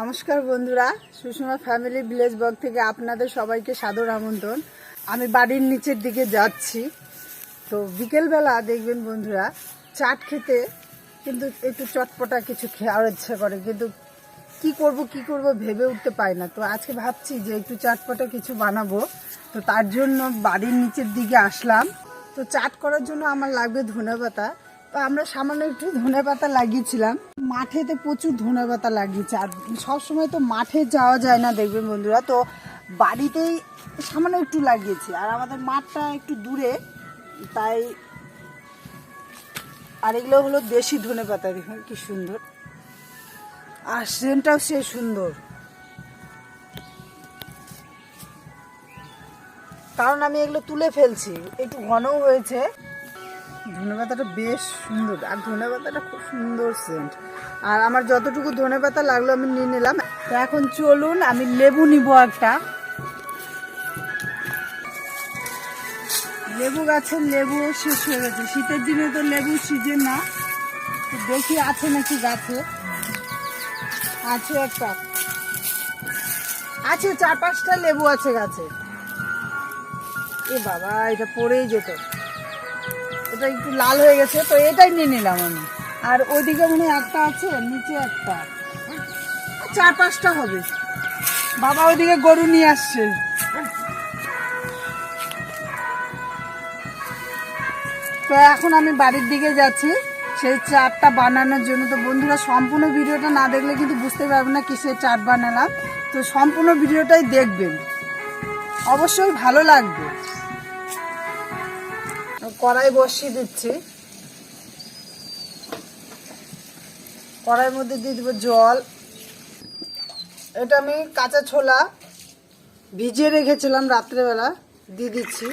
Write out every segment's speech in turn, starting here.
নমস্কার বন্ধুরা, Sushma family village blog থেকে আপনাদের সবাইকে সাদর আমন্ত্রণ। আমি বাড়ির নিচের দিকে যাচ্ছি। তো বিকেলবেলা দেখবেন বন্ধুরা, চাট খেতে কিন্তু একটু চটপটা কিছু খাওয়ার ইচ্ছা করে, কিন্তু কি করব কি করব ভেবে উঠতে পাই না। তো আজকে ভাবছি যে একটু চটপটা কিছু বানাবো। তো তার জন্য বাড়ির নিচের দিকে আসলাম। তো চাট করার জন্য আমার লাগবে ধনে পাতা তো আমরা সামান্য একটু ধনে পাতা লাগিয়েছিলাম। মাঠেতে প্রচুর ধনে পাতা লাগিয়েছে। আর সবসময় তো মাঠে যাওয়া যায় না দেখবেন বন্ধুরা। তো বাড়িতেই সামান্য একটু লাগিয়েছি। আর আমাদের মাঠটা একটু দূরে, তাই আর এগুলো হলো দেশি ধনে পাতা। দেখুন কি সুন্দর। আর সেন্টটাও সে সুন্দর। কারণ আমি এগুলো তুলে ফেলছি। একটু ঘনও হয়েছে। ধনে পাতাটা বেশ সুন্দর, আর ধনে পাতাটা খুব সুন্দর সেন্ট আর আমার যতটুকু ধনে পাতা লাগল আমি নিয়ে নিলাম। তো এখন চলুন, আমি লেবু নিব একটা। লেবু গাছের লেবু শেষ হয়ে গেছে। শীতের দিনে তো লেবু সিজন না। দেখি আছে নাকি গাছে? আছে একটা। আছে, চার পাঁচটা লেবু আছে গাছে। এ বাবা, এটা পড়েই যেত। এটা একটু লাল হয়ে গেছে, তো এটাই নিয়ে নিলাম আমি। আর ওইদিকে মনে একটা আছে, নিচে একটা। চার পাঁচটা হবে। বাবা ওইদিকে গরু নিয়ে আসছে। তো এখন আমি বাড়ির দিকে যাচ্ছি। সেই চাটটা বানানোর জন্য। তো বন্ধুরা, সম্পূর্ণ ভিডিওটা না দেখলে কিন্তু বুঝতে পারবে না কিসের চাট বানালাম। তো সম্পূর্ণ ভিডিওটাই দেখবেন। অবশ্যই ভালো লাগবে। কড়াই বসিয়ে দিচ্ছি। কড়াইয়ের মধ্যে দিয়ে দেবো জল। এটা আমি কাঁচা ছোলা ভিজিয়ে রেখেছিলাম রাত্রেবেলা, দিয়ে দিচ্ছি।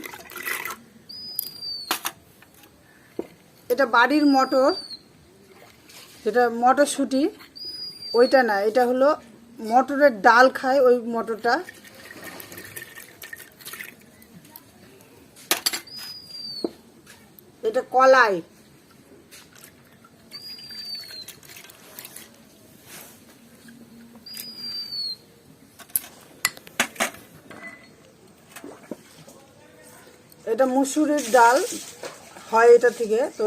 এটা বাড়ির মটর, যেটা মটরশুঁটি, ওইটা না, এটা হলো মটরের ডাল খায় ওই মটরটা। এটা কলাই। এটা মুসুরির ডাল হয় এটা থেকে, তো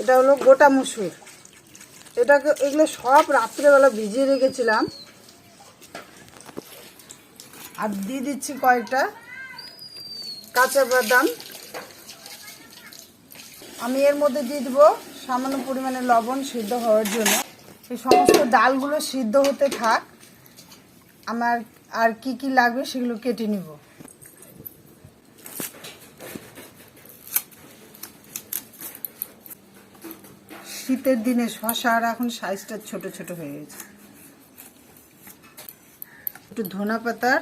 এটা হলো গোটা মুসুর। এটাকে, এগুলো সব রাত্রেবেলা ভিজিয়ে রেখেছিলাম। আর দিয়ে দিচ্ছি কয়েকটা কাঁচা বাদাম। আমি এর মধ্যে দিয়ে দিব সামান্য পরিমাণে লবণ সিদ্ধ হওয়ার জন্য। এই সমস্ত ডালগুলো সিদ্ধ হতে থাক। আমার আর কি কি লাগবে সেগুলো কেটে নিব। শীতের দিনে শশা আর এখন সাইজটা ছোট ছোট হয়ে গেছে। একটু ধনা পাতার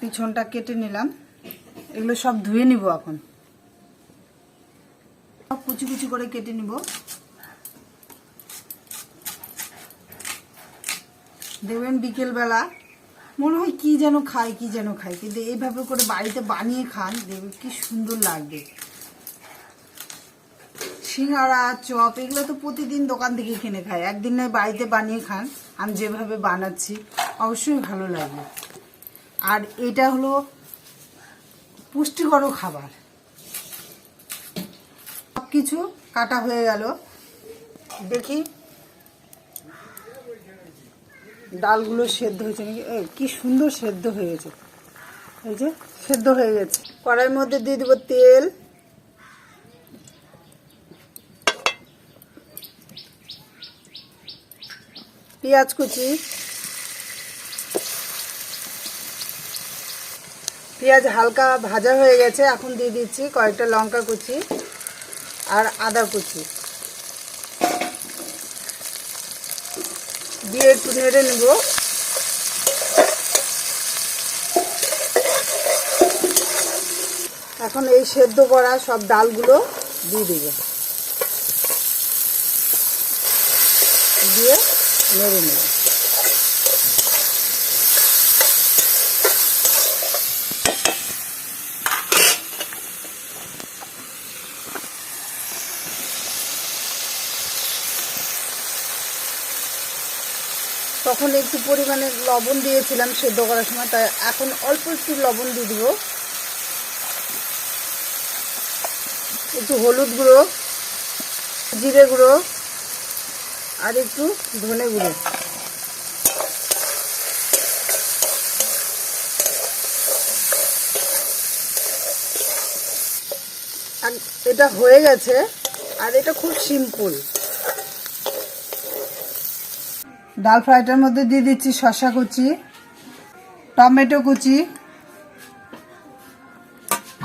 পিছনটা কেটে নিলাম। এগুলো সব ধুয়ে নিব এখন। সব কুচি কুচি করে কেটে নিব। দেখবেন বিকেলবেলা মনে হয় কি যেন খায়, কি যেন খায়। কিন্তু এইভাবে করে বাড়িতে বানিয়ে খান দেখবে কি সুন্দর লাগবে। সিঙ্গারা, চপ, এগুলো তো প্রতিদিন দোকান থেকে কিনে খায়। একদিন নয়, বাড়িতে বানিয়ে খান। আমি যেভাবে বানাচ্ছি, অবশ্যই ভালো লাগবে। আর এটা হলো পুষ্টিকর খাবার। সব কিছু কাটা হয়ে গেল। দেখি। ডালগুলো সেদ্ধ হয়েছে কি সুন্দর সেদ্ধ হয়ে গেছে এই যে, সেদ্ধ হয়ে গেছে। কড়াইয়ের মধ্যে দিয়ে দেবো তেল। পেঁয়াজ কুচি। পেঁয়াজ হালকা ভাজা হয়ে গেছে, এখন দিয়ে দিচ্ছি কয়েকটা লঙ্কা কুচি আর আদা কুচি। দিয়ে একটু নেড়ে নেব। এখন এই সেদ্ধ করা সব ডালগুলো দিয়ে দিব। দিয়ে নেড়ে নেব। তখন একটু পরিমাণে লবণ দিয়েছিলাম সেদ্ধ করার সময়, তাই এখন অল্প একটু লবণ দিয়ে দিব। একটু হলুদ গুঁড়ো, জিরে গুঁড়ো, আর একটু ধনে গুঁড়ো। আর এটা হয়ে গেছে, আর এটা খুব সিম্পল। ডাল ফ্রাইটার মধ্যে দিয়ে দিচ্ছি শসা কুচি, টমেটো কুচি,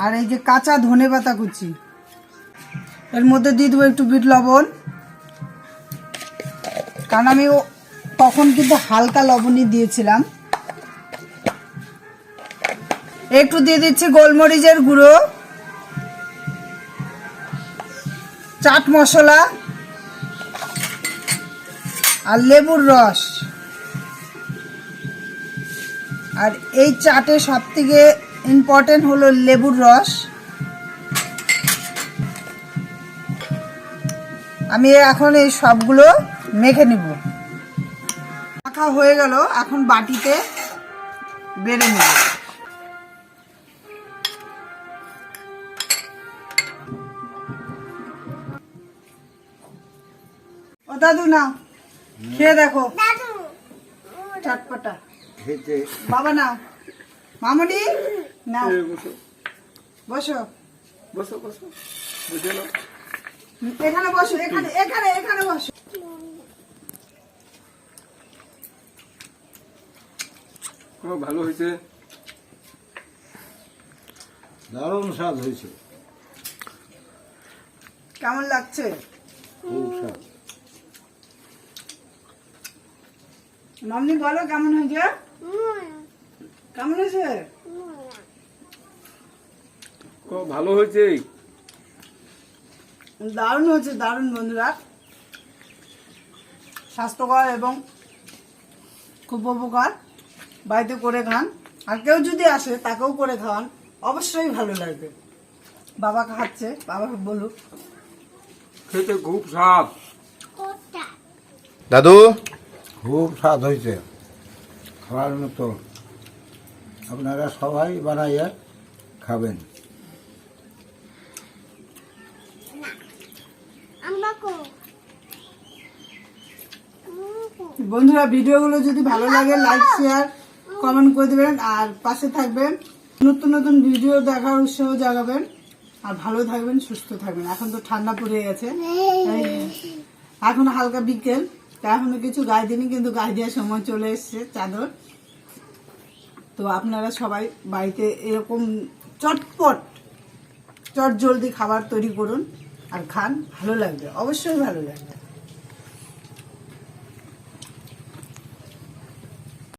আর এই যে কাঁচা ধনে পাতা কুচি। এর মধ্যে দিয়ে দেবো একটু বিট লবণ। কারণ আমি তখন কিন্তু হালকা লবণই দিয়েছিলাম। একটু দিয়ে দিচ্ছি গোলমরিচের গুঁড়ো, চাট মশলা আর লেবুর রস। আর এই চাটে সব থেকে ইম্পর্টেন্ট হলো লেবুর রস। আমি এখন এই সবগুলো মেখে নিব। মাখা হয়ে গেল, এখন বাটিতে বেড়ে নেব। ও দাদু না খেয়ে দেখো। চটপটা। বাবা নাও। মামনি নাও। বসো। বসো। বসো বসো। বুঝে নাও। এখানে বসো এখানে এখানে এখানে বসো। ভালো হয়েছে। দারুণ স্বাদ হয়েছে। কেমন লাগছে? খুব স্বাদ। মামনি বলো কেমন হয়েছে? কেমন হয়েছে? ভালো হয়েছে? দারুণ হয়েছে দারুণ বন্ধুরা। স্বাস্থ্যকর এবং খুব উপকার। বাড়িতে করে খান। আর কেউ যদি আসে তাকেও করে খাওয়ান। অবশ্যই ভালো লাগবে। বাবা খাচ্ছে বাবা বলুক। খেতে খুব সাপ দাদু? খুব স্বাদ হয়েছে। খাওয়ার মতো। আপনারা সবাই বানাইয়া খাবেন। বন্ধুরা ভিডিওগুলো যদি ভালো লাগে লাইক শেয়ার কমেন্ট করে দেবেন আর পাশে থাকবেন। নতুন নতুন ভিডিও দেখার উৎসাহ জাগাবেন। আর ভালো থাকবেন সুস্থ থাকবেন। এখন তো ঠান্ডা পড়ে গেছে। এখন হালকা বিকেল। তা এখনও কিছু গায়ে দিনি কিন্তু গায়ে দেওয়ার সময় চলে এসছে চাদর। তো আপনারা সবাই বাড়িতে এরকম চটপট চট জলদি খাবার তৈরি করুন আর খান, ভালো লাগবে, অবশ্যই ভালো লাগবে।